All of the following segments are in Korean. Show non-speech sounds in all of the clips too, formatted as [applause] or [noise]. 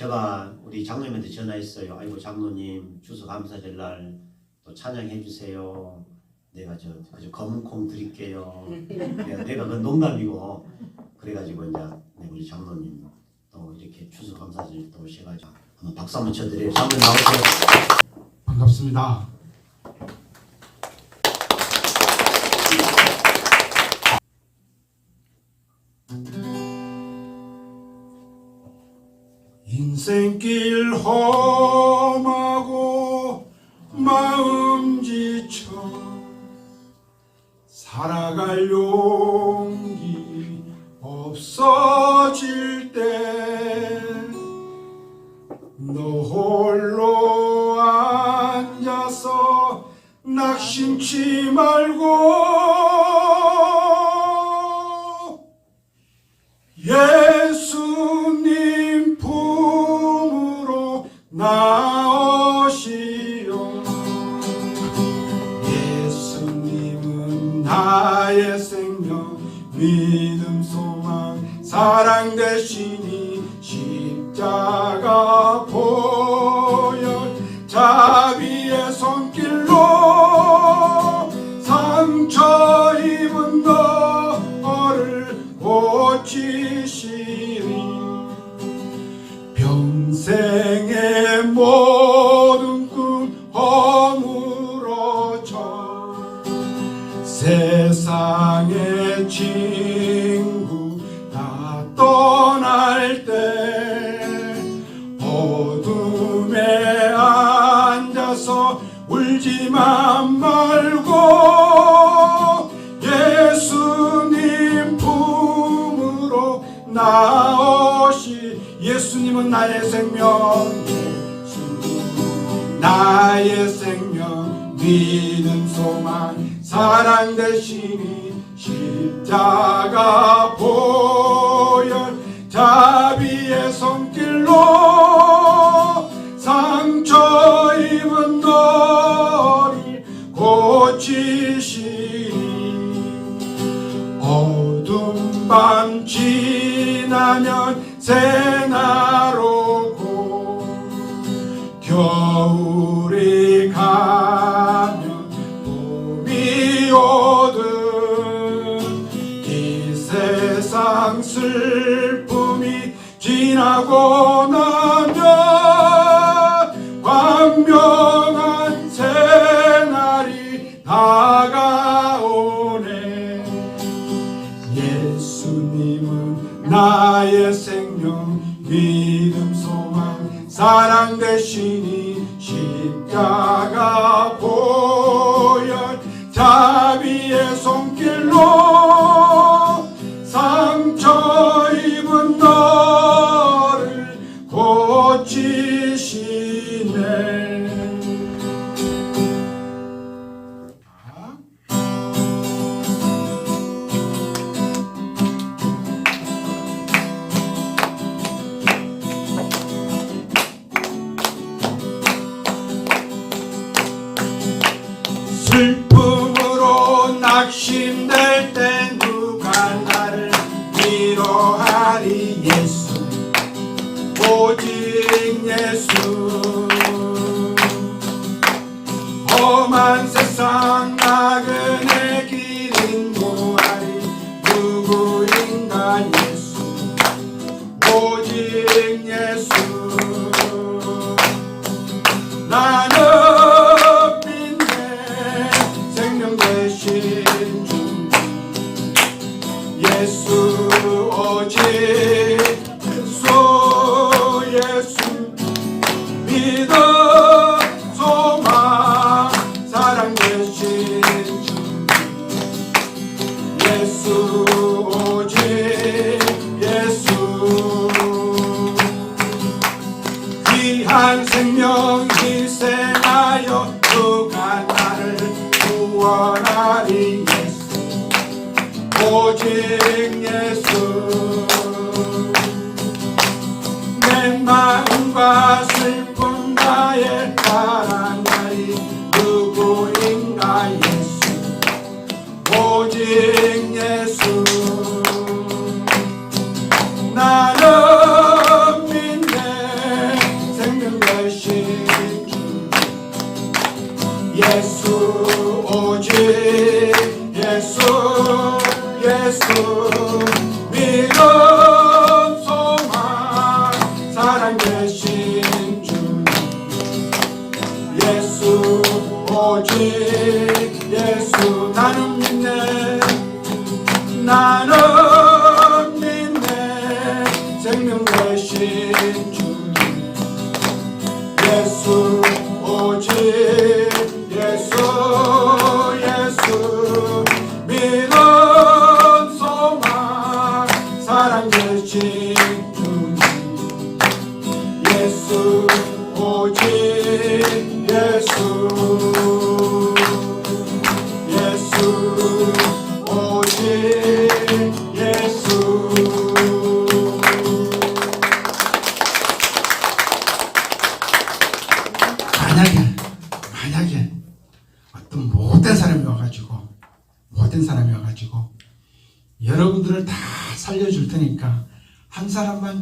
제가 우리 장로님한테 전화했어요. 아이고 장로님 추수감사절 날 또 찬양해 주세요. 내가 저 그저 검은콩 드릴게요. 내가, 내가 그 농담이고 그래가지고 이제 네, 우리 장로님 또 이렇게 추수감사절 또 오셔가지고 한번 박수 한번 쳐드려요. 장로님 나오세요. 반갑습니다. 인생길 험하고 마음 지쳐 살아갈 용기 없어질 때 너 홀로 앉아서 낙심치 말고 사 예수님은 나의 생명. 나의 생명 믿음 소망 사랑 되시니 십자가 보혈 자비의 손길로 상처 입은 너를 고치시니 어둠 밤 지나면 새 세상 슬픔이 지나고 오직 오직 예수. 슬픈 나의 예수 오직 예수. 나는 믿네 나는 믿네. 생명 대신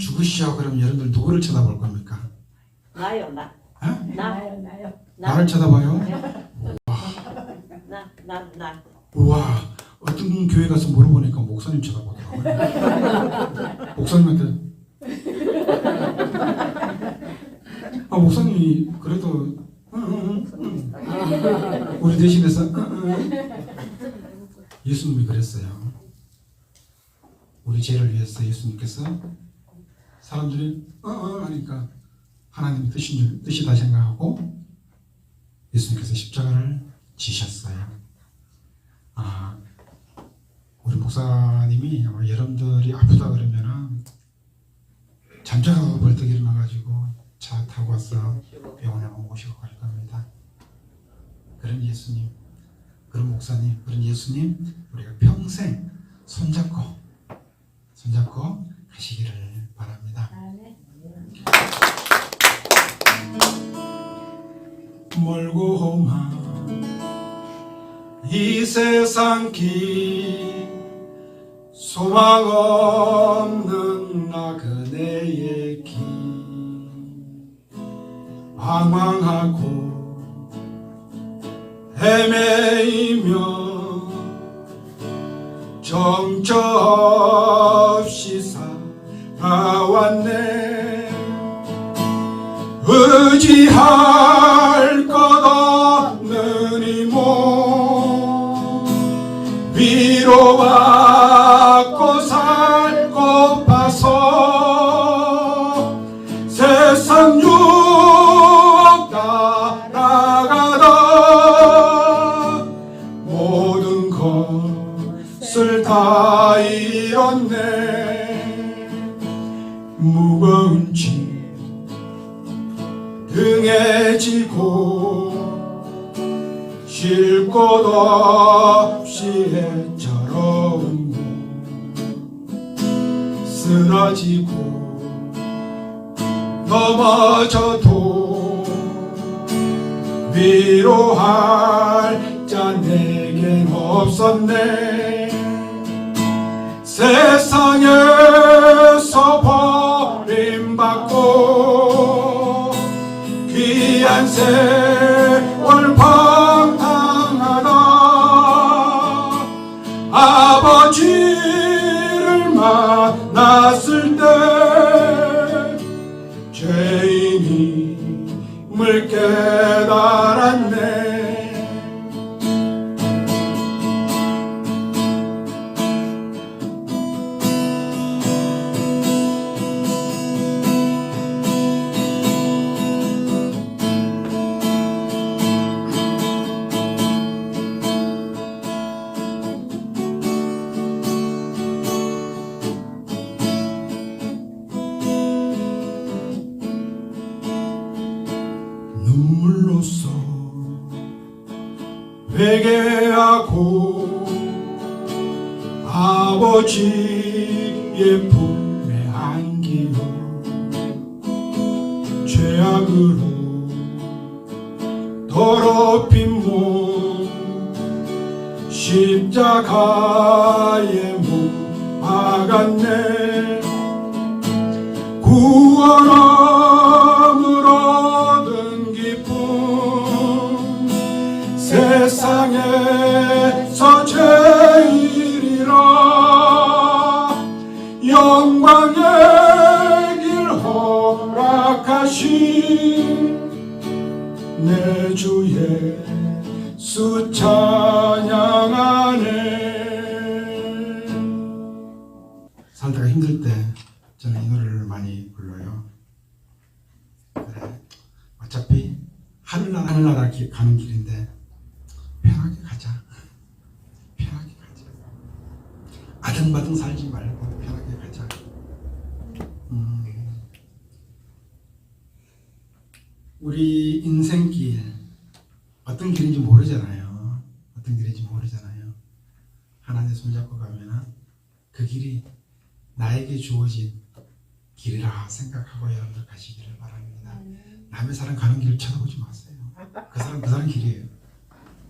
죽으시오 그러면 여러분들 누구를 쳐다볼 겁니까? 나요 나. 어? 나. 나요 나요 나. 나를 쳐다봐요? 나. 나. 나. 우와 어떤 교회 가서 물어보니까 목사님 쳐다보더라고요 [laughs] 목사님한테 아 목사님이 그래도 응, 응, 응, 응. 우리 대신해서 응, 응. 예수님이 그랬어요 우리 죄를 위해서 예수님께서 사람들이 어, 어 하니까 하나님의 뜻인 줄, 뜻이다 생각하고 예수님께서 십자가를 지셨어요 아, 우리 목사님이 아마 여러분들이 아프다 그러면은 잠자다가 벌떡 일어나가지고 차 타고 와서 병원에 모시고 갈 겁니다. 그런 예수님, 그런 목사님, 그런 예수님 우리가 평생 손잡고 손잡고 가시기를 바랍니다. 아멘 멀고 험한 이 세상 길 소망 없는 나 그네의 길 방황하고 헤매이며 정처 의지 쉴곳 없이 몸 쓰러지고 넘어져도 위로할 자 내겐 없었네. 세상에서 버림받고 귀한 세 아버지의 품에 안기고 죄악으로 더럽힌 몸 십자가에 못 박았네. 구 수 찬양하네 살다가 힘들 때 저는 이 노래를 많이 불러요. 그래 어차피 하늘나라 하늘나라 기- 가는 길인데 편하게 가자. 편하게 가자. 아등바등 살지 말고 편하게 가자. 음, 우리 인생길 어떤 길인지 모르잖아요. 어떤 길인지 모르잖아요. 하나님 손잡고 가면은 그 길이 나에게 주어진 길이라 생각하고 여러분들 가시기를 바랍니다. 남의 사람 가는 길 쳐다보지 마세요. 그 사람 그 사람 길이에요.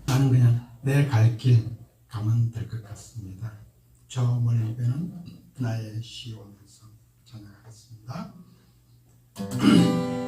나는 그냥 내 갈 길 가면 될 것 같습니다. 저 멀리 배는 나의 시원에서 전하겠습니다. [clears throat]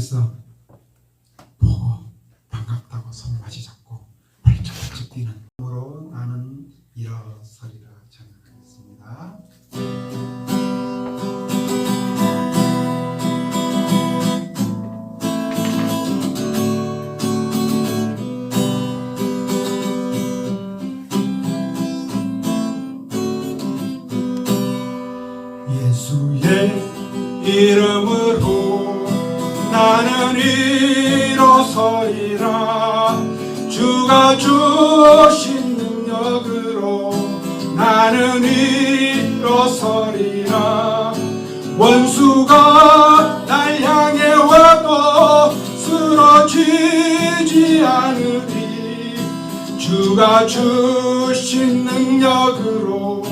천국에서 보고 반갑다고 손 마주 잡고 발짝 발짝 뛰는. 으로 나는 일어서 않으리 주가 주신 능력으로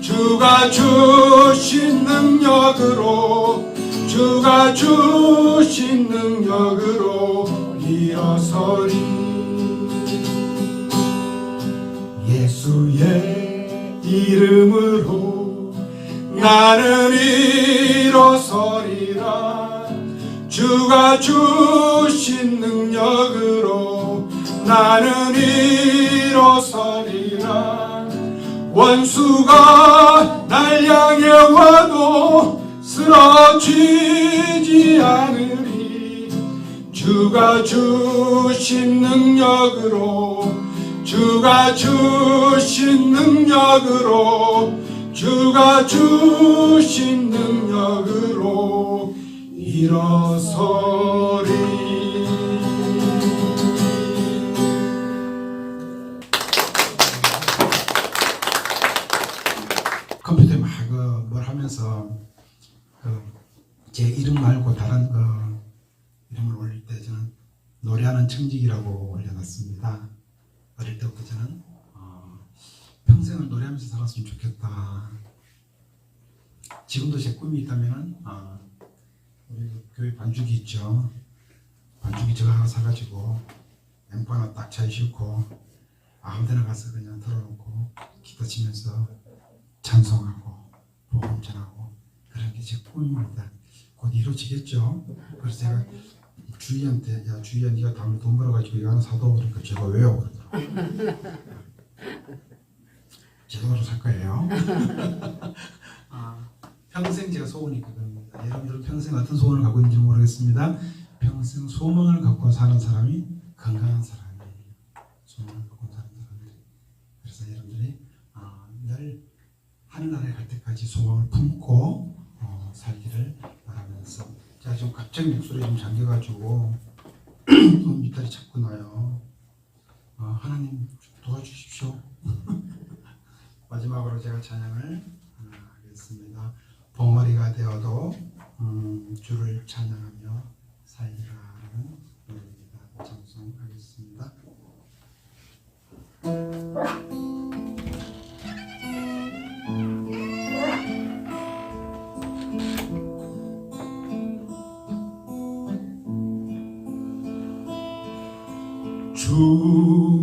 주가 주신 능력으로 주가 주신 능력으로 일어서리. 예수의 이름으로 나는 일어서리라. 주가 주신 능력으로 나는 일어서리라. 원수가 날 향해 와도 쓰 쓰러지지 않으리. 주가 주신 능력으로 주가 주신 능력으로 주가 주신 능력으로 일어서 노래하는 청직이라고 올려놨습니다. 어릴 때부터 저는 어, 평생을 노래하면서 살았으면 좋겠다. 지금도 제 꿈이 있다면은 어, 우리 그 교회 반죽이 있죠. 반죽이 저거 하나 사가지고 앰프 하나 딱잘 싣고 아무데나 가서 그냥 틀어놓고 기타 치면서 찬송하고 복음 전하고 그런 게 제 꿈입니다. 곧 이루어지겠죠. 그래서 제가 주희한테 야 주희야 네가 다음에 돈 벌어가지고 이거 하나 사도 그러니까 제가 왜요 그러더라고. [laughs] 제 돈으로 살 거예요. [laughs] 아, 평생 제가 소원이 그겁니다. 여러분들은 평생 어떤 소원을 갖고 있는지 모르겠습니다. 평생 소망을 갖고 사는 사람이 건강한 사람이에요. 소망을 갖고 사는 사람들이. 그래서 여러분들이 아, 늘 하늘나라에 갈 때까지 소망을 품고 어, 살기를 바라면서 제가 지금 갑자기 목소리 좀 잠겨가지고 음, 밑다리 자꾸 나요. 어, 하나님 도와주십시오. [laughs] 마지막으로 제가 찬양을 어, 하겠습니다. 봉어리가 되어도 음, 주를 찬양하며 살리라는 노래입니다. 찬송하겠습니다. 주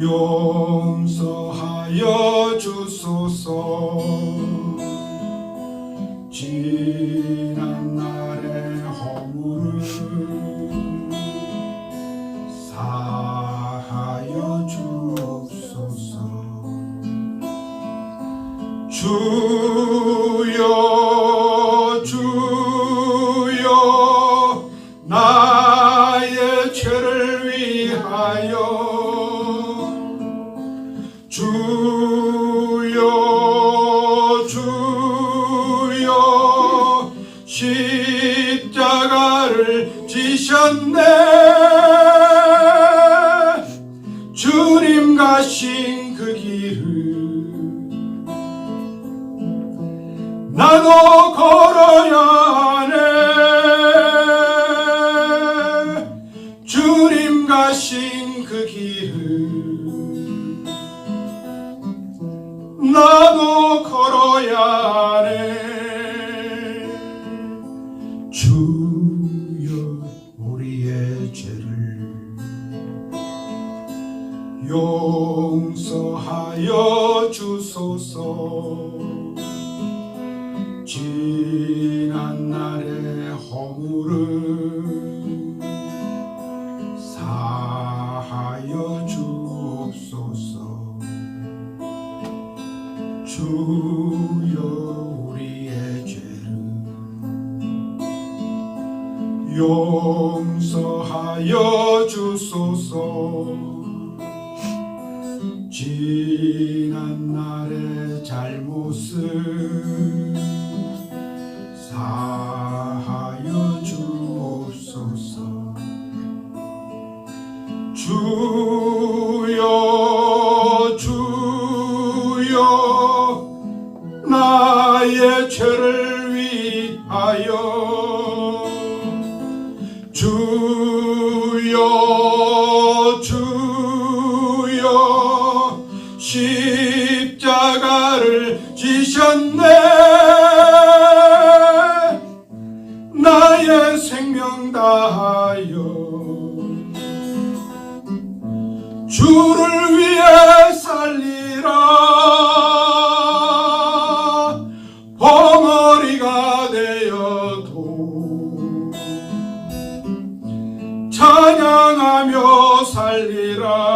용서하여 주소서. 지난 날의 허물을 사하여 주옵소서. 주 십자가를 지셨네 지난 날의 허물을 주 살리라